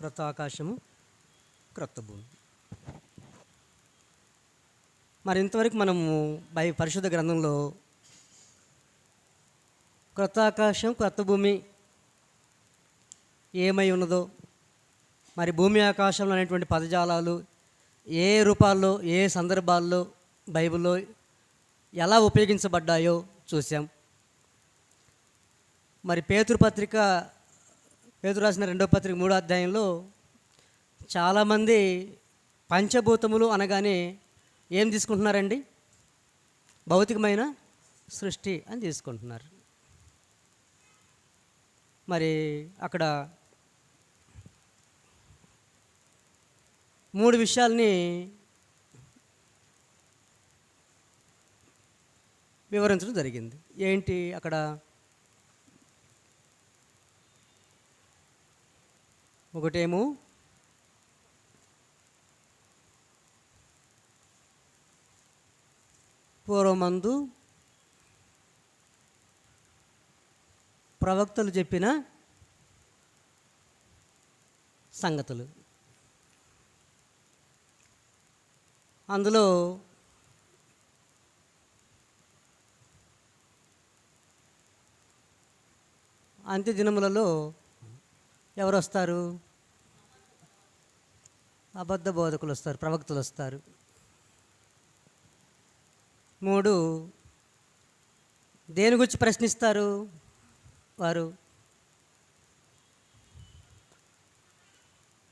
క్రొత్త క్రొత్త భూమి మరి ఇంతవరకు మనము బై పరిశుద్ధ గ్రంథంలో క్రొత్త ఆకాశం క్రొత్త భూమి ఏమై ఉన్నదో మరి భూమి ఆకాశంలో అనేటువంటి పదజాలాలు ఏ రూపాల్లో ఏ సందర్భాల్లో బైబిల్లో ఎలా ఉపయోగించబడ్డాయో చూసాం మరి పేతురు పత్రిక పేతురు రాసిన రెండో పత్రిక మూడో అధ్యాయంలో చాలామంది పంచభూతములు అనగానే ఏం తీసుకుంటున్నారండి? భౌతికమైన సృష్టి అని తీసుకుంటున్నారు. మరి అక్కడ మూడు విషయాల్ని వివరించడం జరిగింది. ఏంటి అక్కడ ఒకటేమో పూర్వమందు ప్రవక్తలు చెప్పిన సంగతులు. అందులో అంత్యదినములలో ఎవరు వస్తారు అబద్ధ బోధకులు వస్తారు ప్రవక్తలు వస్తారు మూడు దేని గురించి ప్రశ్నిస్తారు వారు?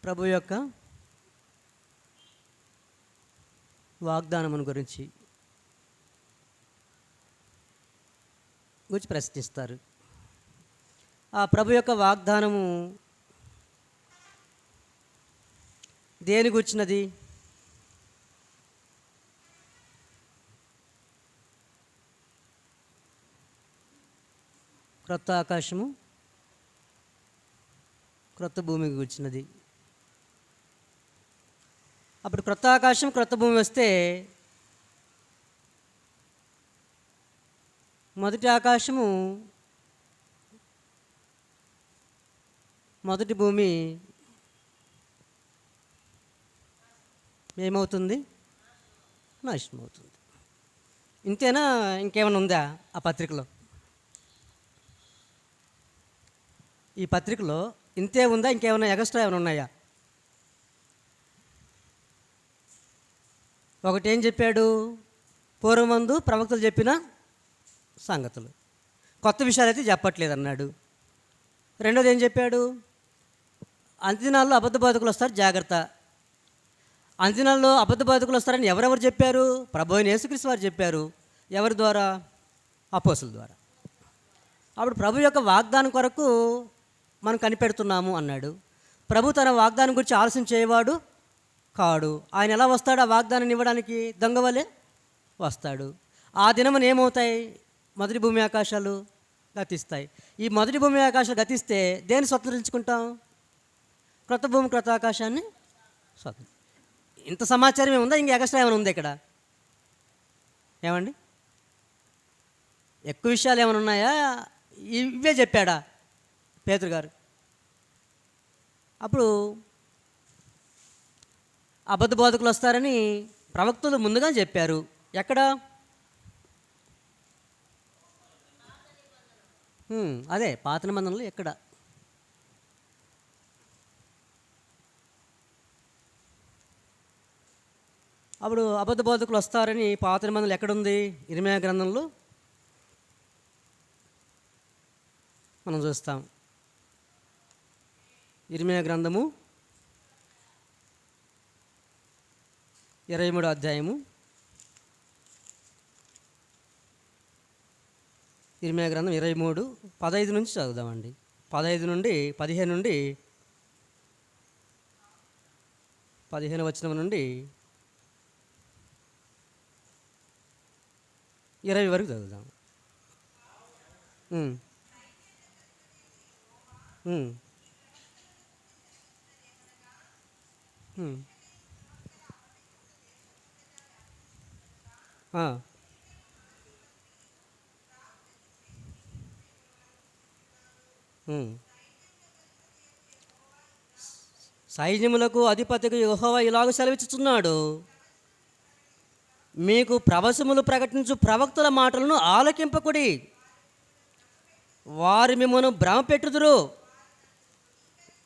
ప్రభు యొక్క వాగ్దానమును గురించి గురించి ప్రశ్నిస్తారు. ఆ ప్రభు యొక్క వాగ్దానము దేని గుర్చినది? క్రొత్త ఆకాశము క్రొత్త భూమికి గుర్చినది. అప్పుడు క్రొత్త ఆకాశం క్రొత్త భూమి వస్తే మొదటి ఆకాశము మొదటి భూమి ఏమవుతుంది? నాశనం అవుతుంది ఇంతేనా? ఇంకేమైనా ఉందా ఆ పత్రికలో? ఈ పత్రికలో ఇంతే ఉందా? ఇంకేమైనా ఎగస్ట్రా ఏమైనా ఉన్నాయా? ఒకటి ఏం చెప్పాడు? పూర్వమందు ప్రవక్తలు చెప్పిన సంగతులు. కొత్త విషయాలు అయితే చెప్పట్లేదు అన్నాడు రెండోది ఏం చెప్పాడు? అంత్యదినాల్లో అబద్ధ బోధకులు వస్తారు జాగ్రత్త. అంచనాల్లో అబద్ధ బాధకులు వస్తారని ఎవరెవరు చెప్పారు? ప్రభు అయిన యేసుక్రీస్తు వారు చెప్పారు. ఎవరి ద్వారా? అపోసుల ద్వారా. అప్పుడు ప్రభు యొక్క వాగ్దానం కొరకు మనం కనిపెడుతున్నాము అన్నాడు. ప్రభు తన వాగ్దానం గురించి ఆలస్యం చేయవాడు కాడు. ఆయన ఎలా వస్తాడు ఆ వాగ్దానాన్ని ఇవ్వడానికి? దొంగవలే వస్తాడు. ఆ దినమున ఏమవుతాయి? మొదటి భూమి ఆకాశాలు గతిస్తాయి. ఈ మొదటి భూమి ఆకాశాలు గతిస్తే దేన్ని స్వతంత్రించుకుంటాం? క్రొత్త భూమి క్రొత్త ఆకాశాన్ని స్వతంత్ర ఇంత సమాచారం ఏముందా? ఇంక ఎక్స్ట్రా ఏమైనా ఉంది ఇక్కడ? ఏమండి? ఎక్కువ విషయాలు ఏమైనా ఉన్నాయా? ఇవే చెప్పాడా పేతురు గారు. అప్పుడు అబద్ధ బోధకులు వస్తారని ప్రవక్తలు ముందుగా చెప్పారు. ఎక్కడ? అదే పాత నిబంధనలు ఎక్కడ? అప్పుడు అబద్ధ బోధకులు వస్తారని పాత నిబంధనలు ఎక్కడుంది? ఇరిమయ గ్రంథంలో మనం చూస్తాం. ఇరిమయ గ్రంథము ఇరవై మూడో అధ్యాయము. ఇరిమయ గ్రంథం ఇరవై మూడు పదహైదు నుంచి చదువుదామండి. పదహైదు నుండి పదిహేను నుండి పదిహేను వచ్చిన నుండి ఇరవై వరకు చదువుదాం సైన్యములకు అధిపతికి యుహోవ ఇలాగ సెలవిచ్చుచున్నాడు. మీకు ప్రవశములు ప్రకటించు ప్రవక్తల మాటలను ఆలకింపకుడి. వారు మిమ్మల్ని భ్రమపెట్టుదురు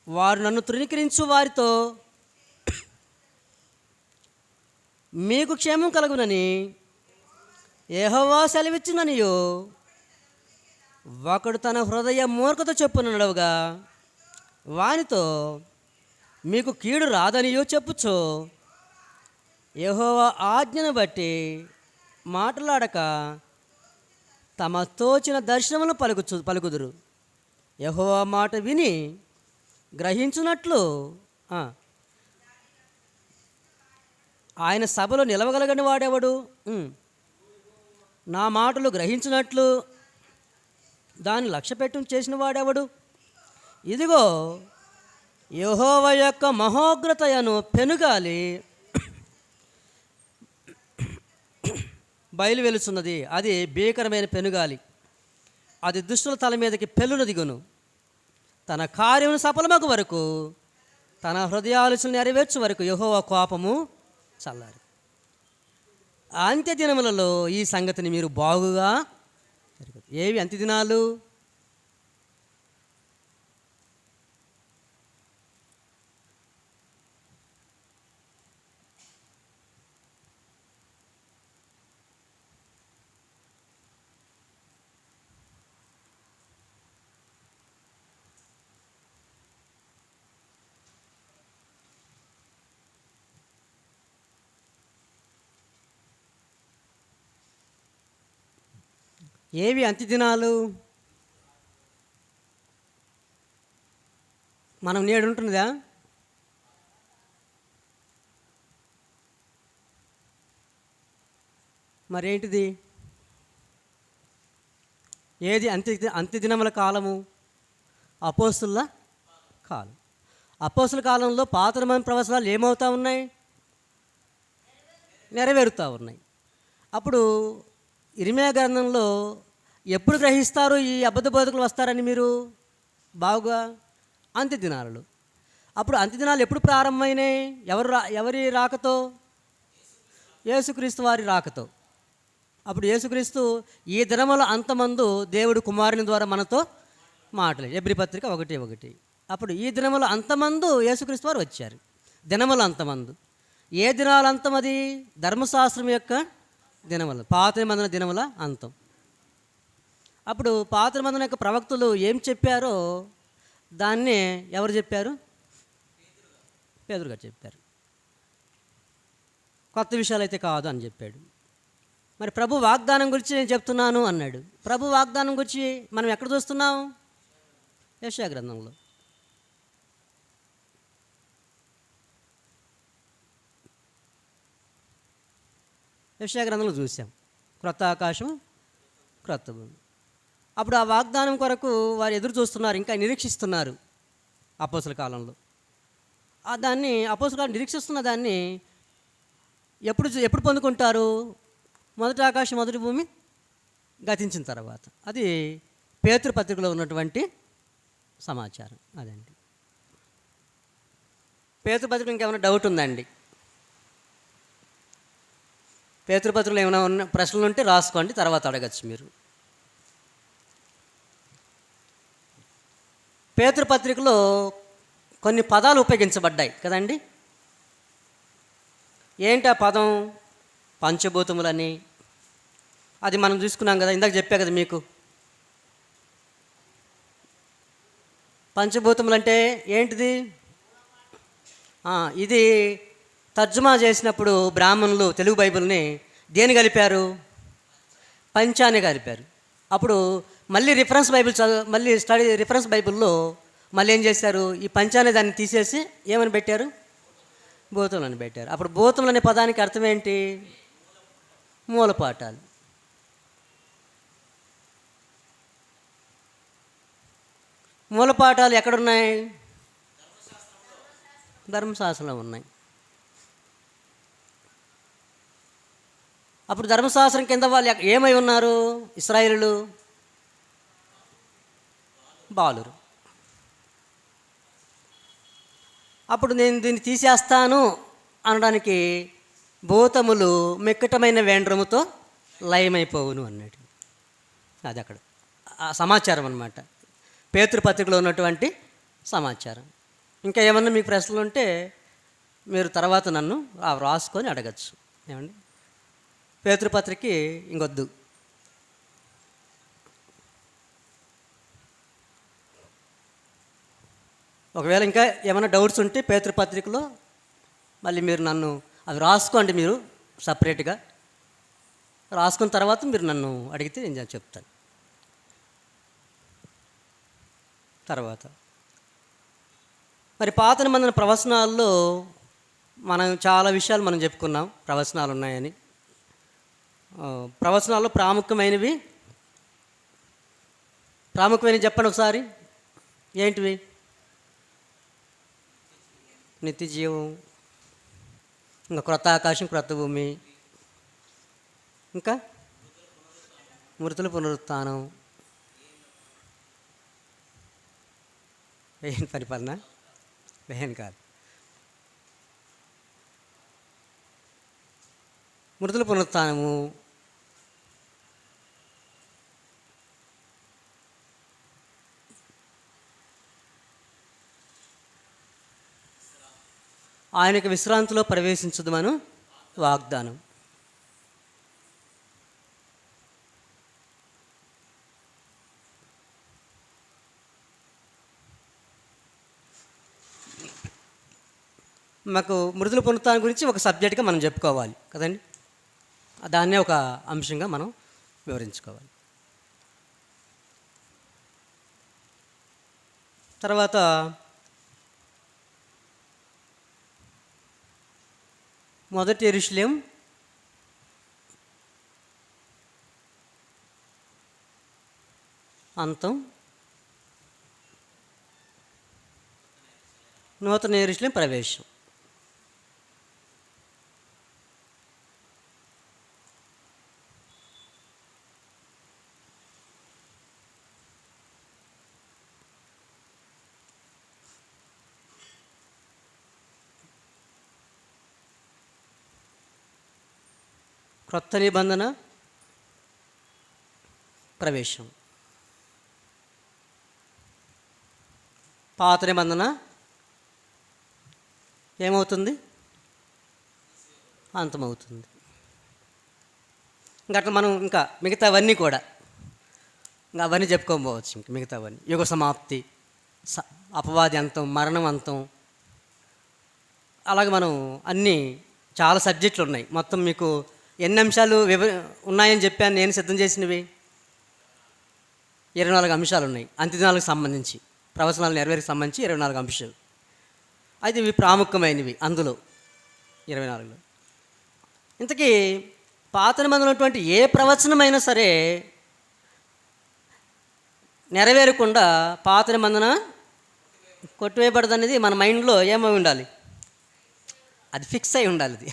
వారు నన్ను తృణీకరించు వారితో మీకు క్షేమం కలుగునని ఏహోవా సెలవిచ్చుననియో ఒకడు తన హృదయ మూర్ఖత చెప్పున నడవగా వానితో మీకు కీడు రాదనియో చెప్పుచో యహోవ ఆజ్ఞను బట్టి మాట్లాడక తమ తోచిన దర్శనములు పలుకుచు పలుకుదురు. యహోవ మాట విని గ్రహించున్నట్లు ఆయన సభలో నిలవగలగని వాడెవడు? నా మాటలు గ్రహించినట్లు దాన్ని లక్ష్యపెట్టు చేసిన వాడెవడు? ఇదిగో యహోవ యొక్క మహోగ్రతయను పెనుగాలి బయలు వెలుచున్నది అది భీకరమైన పెనుగాలి. అది దుష్టుల తల మీదకి పెళ్ళును దిగును. తన కార్యమును సఫలమగు వరకు తన హృదయాలోచన నెరవేర్చు వరకు యహోవ కోపము చల్లారి. అంత్య దినములలో ఈ సంగతిని మీరు బాగుగా ఏవి అంత్య దినాలు ఏవి అంత్య దినాలు మనం నేడు ఉంటున్నదా? మరేంటిది? ఏది అంత్య అంత్యదినముల కాలము? అపోస్తుల కాలం. అపోస్తుల కాలంలో పాతరమైన ప్రవచనాలు ఏమవుతా ఉన్నాయి? నెరవేరుతూ ఉన్నాయి. అప్పుడు ఇరిమే గ్రంథంలో ఎప్పుడు గ్రహిస్తారు ఈ అబద్ధ బోధకులు వస్తారని మీరు? బాగుగా అంత్య దినాలలో అప్పుడు అంత్య దినాలు ఎప్పుడు ప్రారంభమైనాయి? ఎవరు రా ఎవరి రాకతో? యేసుక్రీస్తు వారి రాకతో. అప్పుడు యేసుక్రీస్తు ఈ దినముల అంతమందు దేవుడు కుమారుని ద్వారా మనతో మాటలే ఎబ్రి పత్రిక ఒకటి ఒకటి. అప్పుడు ఈ దినముల అంతమందు యేసుక్రీస్తు వారు వచ్చారు. దినముల అంతమందు. ఏ దినాల అది ధర్మశాస్త్రం యొక్క దినముల పాత నిబంధన దినముల అంతం. అప్పుడు పాత నిబంధన యొక్క ప్రవక్తలు ఏం చెప్పారో దాన్నే ఎవరు చెప్పారు? పేదరు గారు చెప్పారు. కొత్త విషయాలు అయితే కాదు అని చెప్పాడు. మరి ప్రభు వాగ్దానం గురించి నేను చెప్తున్నాను అన్నాడు. ప్రభు వాగ్దానం గురించి మనం ఎక్కడ చూస్తున్నాం? యశా గ్రంథంలో గ్రంథంలో చూసాం క్రొత్త ఆకాశం క్రొత్త భూమి. అప్పుడు ఆ వాగ్దానం కొరకు వారు ఎదురు చూస్తున్నారు ఇంకా నిరీక్షిస్తున్నారు అపోసల కాలంలో. ఆ దాన్ని అపోసల కాలం నిరీక్షిస్తున్న దాన్ని ఎప్పుడు ఎప్పుడు పొందుకుంటారు? మొదటి ఆకాశం మొదటి భూమి గతించిన తర్వాత. అది పేతృపత్రికలో ఉన్నటువంటి సమాచారం. అదండి. పేతృపత్రిక ఇంకేమైనా డౌట్ ఉందండి? పేతృపత్రులు ఏమైనా ఉన్న ప్రశ్నలు ఉంటే రాసుకోండి తర్వాత అడగచ్చు మీరు. పేతృపత్రికలో కొన్ని పదాలు ఉపయోగించబడ్డాయి కదండి? ఏంటి ఆ పదం? పంచభూతములని. అది మనం చూసుకున్నాం కదా ఇందాక చెప్పా కదా మీకు. పంచభూతములు అంటే ఏంటిది ఇది తర్జుమా చేసినప్పుడు బ్రాహ్మణులు తెలుగు బైబిల్ని దేని కలిపారు? పంచాన్ని కలిపారు. అప్పుడు మళ్ళీ రిఫరెన్స్ బైబిల్ చదువు మళ్ళీ స్టడీ రిఫరెన్స్ బైబిల్లో మళ్ళీ ఏం చేశారు? ఈ పంచాన్ని దాన్ని తీసేసి ఏమని పెట్టారు? భూతములు అని పెట్టారు. అప్పుడు భూతములు అనే పదానికి అర్థం ఏంటి? మూలపాఠాలు మూలపాఠాలు ఎక్కడున్నాయి? ధర్మశాస్త్రంలో ఉన్నాయి. అప్పుడు ధర్మశాస్త్రం కింద వాళ్ళు ఏమై ఉన్నారు? ఇస్రాయిలు బాలురు. అప్పుడు నేను దీన్ని తీసేస్తాను అనడానికి భూతములు మిక్కటమైన వేండ్రముతో లయమైపోవును అన్నాడు. అది అక్కడ. సమాచారం అనమాట పేతృపత్రికలో ఉన్నటువంటి సమాచారం. ఇంకా ఏమన్నా మీకు ప్రశ్నలు ఉంటే మీరు తర్వాత నన్ను రాసుకొని అడగచ్చు. ఏమండి? పేతృపత్రికి ఇంకొద్దు. ఒకవేళ ఇంకా ఏమైనా డౌట్స్ ఉంటే పేతృపత్రికలో మళ్ళీ మీరు నన్ను అవి రాసుకోండి మీరు సపరేట్గా. రాసుకున్న తర్వాత మీరు నన్ను అడిగితే నేను చెప్తాను. తర్వాత. మరి పాత నిబంధన ప్రవచనాల్లో మనం చాలా విషయాలు మనం చెప్పుకున్నాం ప్రవచనాలు ఉన్నాయని ప్రవచనాల్లో ప్రాముఖ్యమైనవి. ప్రాముఖ్యమైనవి చెప్పండి ఒకసారి. ఏంటివి? నిత్య జీవం ఇంకా క్రొత్త ఆకాశం క్రొత్త భూమి ఇంకా మృతుల పునరుత్థానం. వేయని పరిపాలన? వేయని కాదు. మృతుల పునరుత్థానము ఆయనకు విశ్రాంతిలో ప్రవేశించదమను వాగ్దానం. మాకు మృదుల పునరుత్థానం గురించి ఒక సబ్జెక్ట్గా మనం చెప్పుకోవాలి కదండి? దాన్నే ఒక అంశంగా మనం వివరించుకోవాలి. తర్వాత మొదటి ఎరుషులేం. అంతం. నూతన ఎరుషులేం ప్రవేశం. క్రొత్త నిబంధన ప్రవేశం. పాత నిబంధన ఏమవుతుంది? అంతమవుతుంది. ఇంకా అట్లా మనం ఇంకా మిగతావన్నీ కూడా ఇంకా అవన్నీ చెప్పుకోబోవచ్చు ఇంక మిగతావన్నీ. యుగ సమాప్తి స అపవాది అంతం మరణం అంతం. అలాగే మనం అన్నీ చాలా సబ్జెక్టులు ఉన్నాయి. మొత్తం మీకు ఎన్ని అంశాలు వివ ఉన్నాయని చెప్పాను నేను సిద్ధం చేసినవి? ఇరవై నాలుగు అంశాలు ఉన్నాయి. అంత్యదినాలకు సంబంధించి ప్రవచనాలు నెరవేరికి సంబంధించి ఇరవై నాలుగు అంశాలు. అయితే ఇవి ప్రాముఖ్యమైనవి అందులో ఇరవై నాలుగులో. ఇంతకీ పాత నిబంధనటువంటి ఏ ప్రవచనమైనా సరే నెరవేరకుండా పాత నిబంధన కొట్టివేయబడదు అనేది మన మైండ్లో ఏమై ఉండాలి? అది ఫిక్స్ అయి ఉండాలి అది.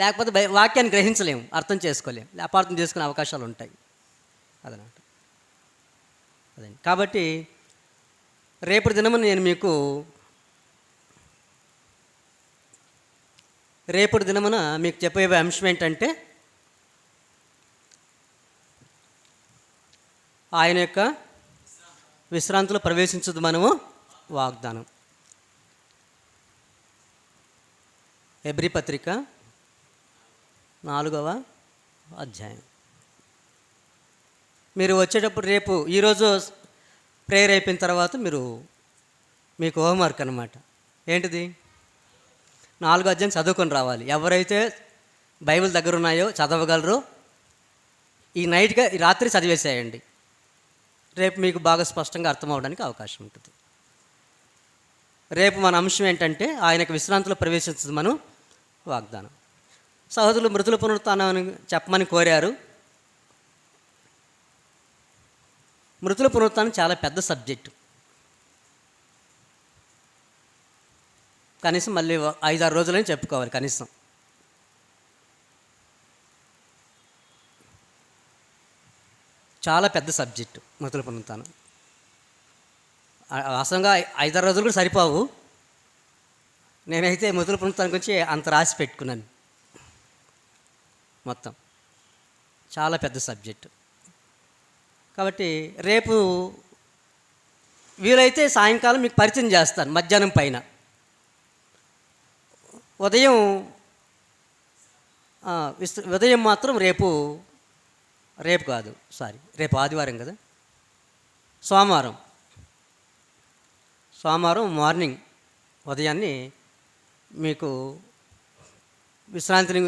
లేకపోతే వాక్యాన్ని గ్రహించలేము అర్థం చేసుకోలేము. అపార్థం చేసుకునే అవకాశాలు ఉంటాయి. అదనమాట. అదండి. కాబట్టి రేపటి దినమున నేను మీకు రేపటి దినమున మీకు చెప్పే అంశం ఏంటంటే ఆయన యొక్క విశ్రాంతిలో ప్రవేశించదు మనము వాగ్దానం. ఎబ్రి పత్రిక నాలుగవ అధ్యాయం. మీరు వచ్చేటప్పుడు రేపు ఈరోజు ప్రేయర్ అయిపోయిన తర్వాత మీరు మీకు హోంవర్క్ అనమాట ఏంటిది? నాలుగో అధ్యాయం చదువుకొని రావాలి. ఎవరైతే బైబిల్ దగ్గర ఉన్నాయో చదవగలరో ఈ నైట్గా ఈ రాత్రి చదివేసేయండి. రేపు మీకు బాగా స్పష్టంగా అర్థం అవడానికి అవకాశం ఉంటుంది. రేపు మన అంశం ఏంటంటే ఆయనకు విశ్రాంతిలో ప్రవేశించదు మనం వాగ్దానం. సహోదరులు మృతుల పునరుత్థానాన్ని చెప్పమని కోరారు. మృతుల పునరుత్నం చాలా పెద్ద సబ్జెక్టు. కనీసం మళ్ళీ ఐదారు రోజులని చెప్పుకోవాలి కనీసం. చాలా పెద్ద సబ్జెక్టు మృతుల పునరుత్నం. వాస్తవంగా ఐదారు రోజులు కూడా సరిపోవు. నేనైతే మృతుల పునరుత్నం గురించి అంత రాసి పెట్టుకున్నాను. మొత్తం. చాలా పెద్ద సబ్జెక్టు. కాబట్టి రేపు వీలైతే సాయంకాలం మీకు పరిచయం చేస్తాను మధ్యాహ్నం పైన. ఉదయం ఉదయం మాత్రం రేపు రేపు కాదు సారీ రేపు ఆదివారం కదా? సోమవారం. సోమవారం మార్నింగ్ ఉదయాన్నే మీకు విశ్రాంతిని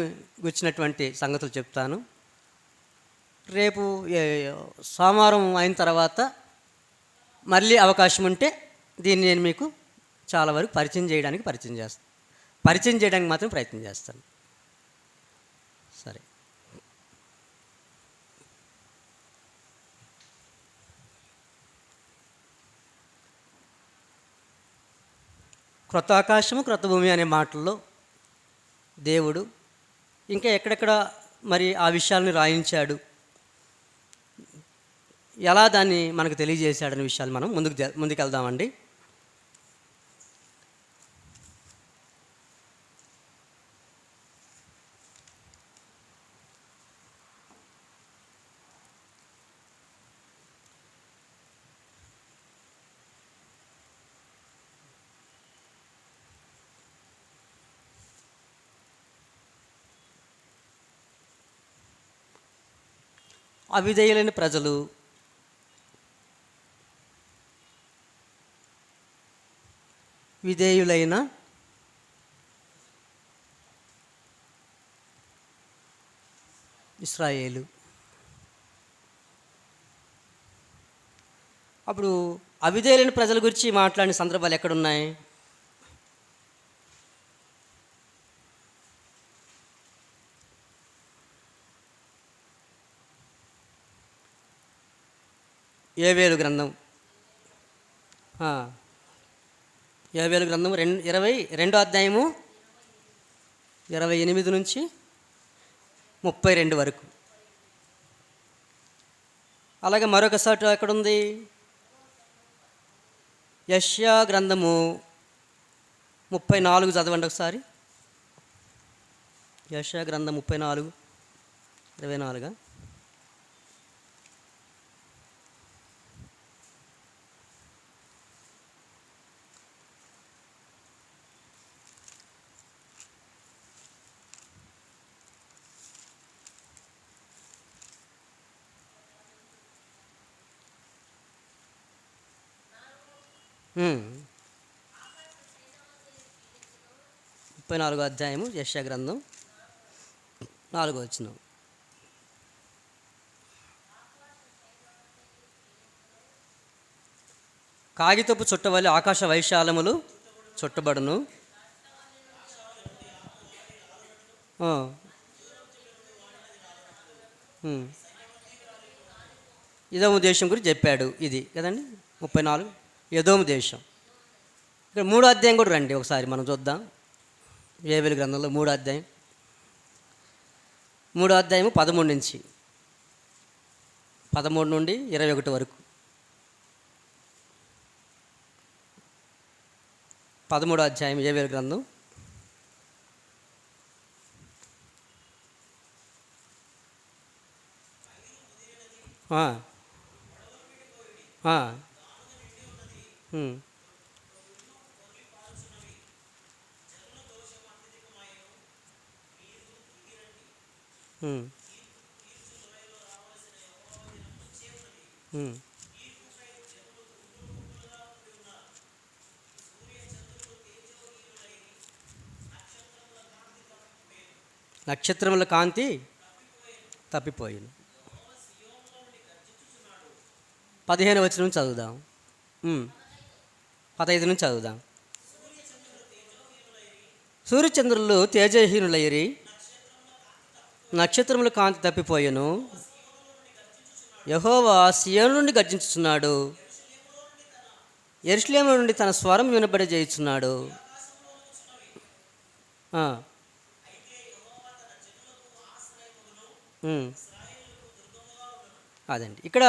గుచ్చినటువంటి సంగతులు చెప్తాను. రేపు సోమవారం అయిన తర్వాత మళ్ళీ అవకాశం ఉంటే దీన్ని నేను మీకు చాలా వరకు పరిచయం చేయడానికి పరిచయం చేస్తాను పరిచయం చేయడానికి మాత్రం ప్రయత్నం చేస్తాను. సరే. క్రొత్త ఆకాశము క్రొత్త భూమి అనే మాటల్లో దేవుడు ఇంకా ఎక్కడెక్కడ మరి ఆ విషయాలను రాయించాడు? ఎలా దాన్ని మనకు తెలియజేశాడనే విషయాలు మనం ముందుకు ముందుకు వెళ్దామండి అవిధేయులైన ప్రజలు విధేయులైన ఇస్రాయేలు. అప్పుడు అవిధేయులైన ప్రజల గురించి మాట్లాడిన సందర్భాలు ఎక్కడున్నాయి? ఏవేలు గ్రంథం. ఏవేలు గ్రంథం రెండు ఇరవై రెండో అధ్యాయము ఇరవై ఎనిమిది నుంచి ముప్పై రెండు వరకు. అలాగే మరొక సాటు ఎక్కడుంది? యష్యా గ్రంథము ముప్పై నాలుగు చదవండి ఒకసారి. యష్యా గ్రంథం ముప్పై నాలుగు ఇరవై నాలుగా? ముప్పై నాలుగో అధ్యాయము యశ గ్రంథం నాలుగో వచ్చిన కాగితపు చుట్టవలి ఆకాశ వైశాలములు చుట్టబడును. యదోము ఇదోము దేశం గురించి చెప్పాడు ఇది కదండి? ముప్పై నాలుగు. యదోము దేశం. ఇక్కడ మూడో అధ్యాయం కూడా రండి ఒకసారి మనం చూద్దాం. ఏవేలు గ్రంథంలో మూడో అధ్యాయం. మూడో అధ్యాయము పదమూడు నుంచి. పదమూడు నుండి ఇరవై ఒకటి వరకు. పదమూడో అధ్యాయం ఏవేలు గ్రంథం. ఆ. Hmm. Hmm. నక్షత్రముల కాంతి తప్పిపోయింది. పదిహేను వచ్చిన నుంచి చదువుదాం hmm. పదహైదు నుంచి చదువుదాం. సూర్యచంద్రులు తేజహీనులయ్యి నక్షత్రముల కాంతి తప్పిపోయాను. యహోవా సియోను నుండి గర్జించుచున్నాడు. ఎరుషలేము నుండి తన స్వరం వినబడి చేయుచున్నాడు అదండి. ఇక్కడ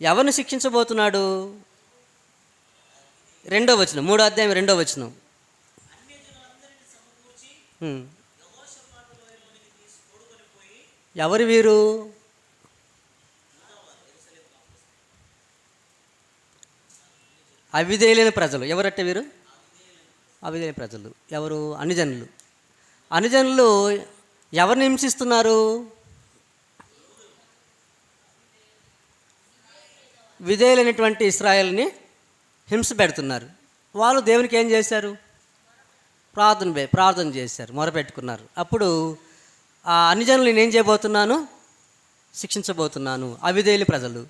ఎవరిని శిక్షించబోతున్నాడు? రెండో వచనం మూడో అధ్యాయం రెండో వచనం. ఎవరు వీరు? అవిధేయులైన ప్రజలు. ఎవరట్టే వీరు? అవిధేయులైన ప్రజలు. ఎవరు? అనుజనులు. అనుజనులు ఎవరిని హింసిస్తున్నారు? విధేయులైనటువంటి ఇస్రాయల్ని హింస పెడుతున్నారు. వాళ్ళు దేవునికి ఏం చేశారు? ప్రార్థన ప్రార్థన చేశారు. మొరపెట్టుకున్నారు. అప్పుడు ఆ అన్యజనులు నేను ఏం చేయబోతున్నాను? శిక్షించబోతున్నాను. అవిధేయులు ప్రజలు.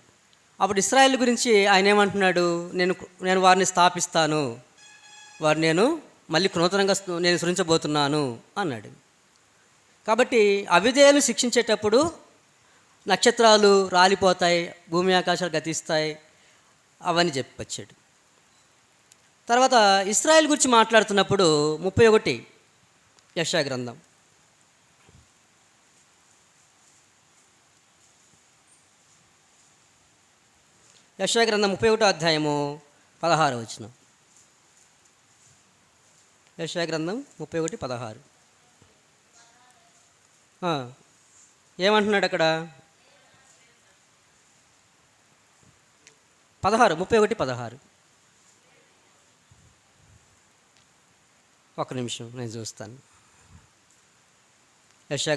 అప్పుడు ఇస్రాయల్ గురించి ఆయన ఏమంటున్నాడు? నేను నేను వారిని స్థాపిస్తాను. వారు నేను మళ్ళీ నూతనంగా నేను సృజించబోతున్నాను అన్నాడు. కాబట్టి అవిధేయులు శిక్షించేటప్పుడు నక్షత్రాలు రాలిపోతాయి భూమి ఆకాశాలు గతిస్తాయి అవన్నీ చెప్పొచ్చాడు. తర్వాత ఇస్రాయల్ గురించి మాట్లాడుతున్నప్పుడు ముప్పై ఒకటి యశా గ్రంథం. యశాగ్రంథం ముప్పై ఒకటో అధ్యాయము పదహారు వచ్చిన యశా గ్రంథం ముప్పై ఒకటి పదహారు. ఏమంటున్నాడు అక్కడ? పదహారు ముప్పై ఒకటి పదహారు. ఒక నిమిషం నేను చూస్తాను. యశా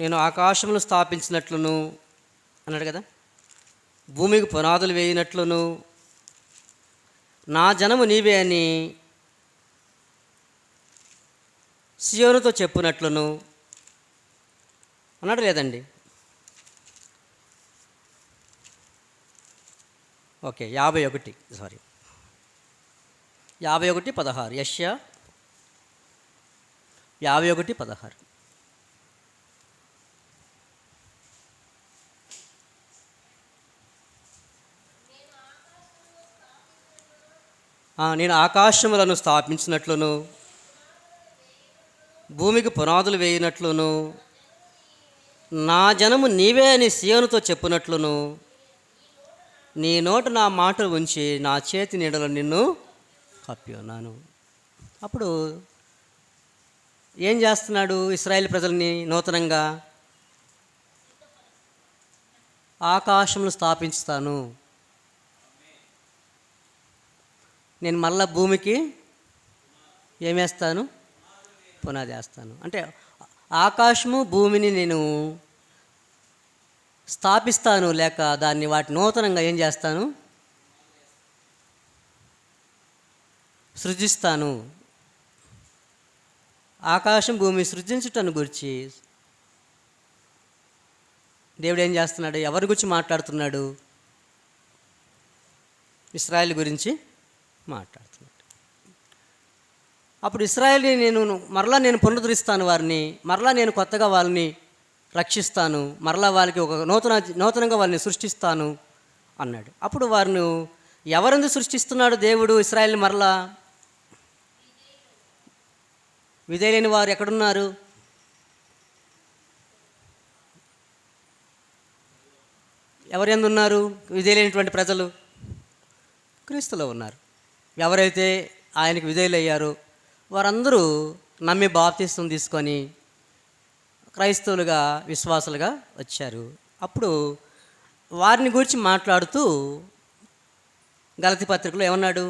నేను ఆకాశమును స్థాపించినట్లును అన్నాడు కదా. భూమికి పునాదులు వేయినట్లును. నా జనము నీవే అని సియోనుతో చెప్పునట్లును అన్నాడు లేదండి. ఓకే యాభై ఒకటి సారీ. యాభై ఒకటి పదహారు యష్యా. యాభై ఒకటి పదహారు. నేను ఆకాశములను స్థాపించినట్లును భూమికి పునాదులు వేయినట్లును నా జనము నీవే అని సీయోనుతో చెప్పినట్లును. నీ నోట నా మాటలు ఉంచి నా చేతి నీడలో నిన్ను కప్పి ఉన్నాను. అప్పుడు ఏం చేస్తున్నాడు ఇస్రాయేల్ ప్రజల్ని నూతనంగా? ఆకాశములు స్థాపించుతాను. నేను మళ్ళా భూమికి ఏమేస్తాను పునాది వేస్తాను. అంటే ఆకాశము భూమిని నేను స్థాపిస్తాను లేక దాన్ని వాటి నూతనంగా ఏం చేస్తాను? సృజిస్తాను. ఆకాశం భూమి సృజించుటను గురించి దేవుడు ఏం చేస్తున్నాడు? ఎవరి గురించి మాట్లాడుతున్నాడు? ఇస్రాయల్ గురించి మాట్లాడుతున్నాడు. అప్పుడు ఇస్రాయల్ని నేను మరలా నేను పునరుద్ధరిస్తాను వారిని మరలా నేను కొత్తగా వాళ్ళని రక్షిస్తాను మరలా వాళ్ళకి ఒక నూతన నూతనంగా వాళ్ళని సృష్టిస్తాను అన్నాడు. అప్పుడు వారిని ఎవరెందు సృష్టిస్తున్నాడు దేవుడు ఇస్రాయల్ని మరలా? విధేయులైన వారు ఎక్కడున్నారు? ఎవరెందున్నారు విధేయులైనటువంటి ప్రజలు? క్రీస్తులో ఉన్నారు. ఎవరైతే ఆయనకు విధేయులయ్యారో వారందరూ నమ్మి బాప్తిస్తం తీసుకొని క్రైస్తవులుగా విశ్వాసులుగా వచ్చారు. అప్పుడు వారిని గురించి మాట్లాడుతూ గలతి పత్రికలో ఏమన్నాడు?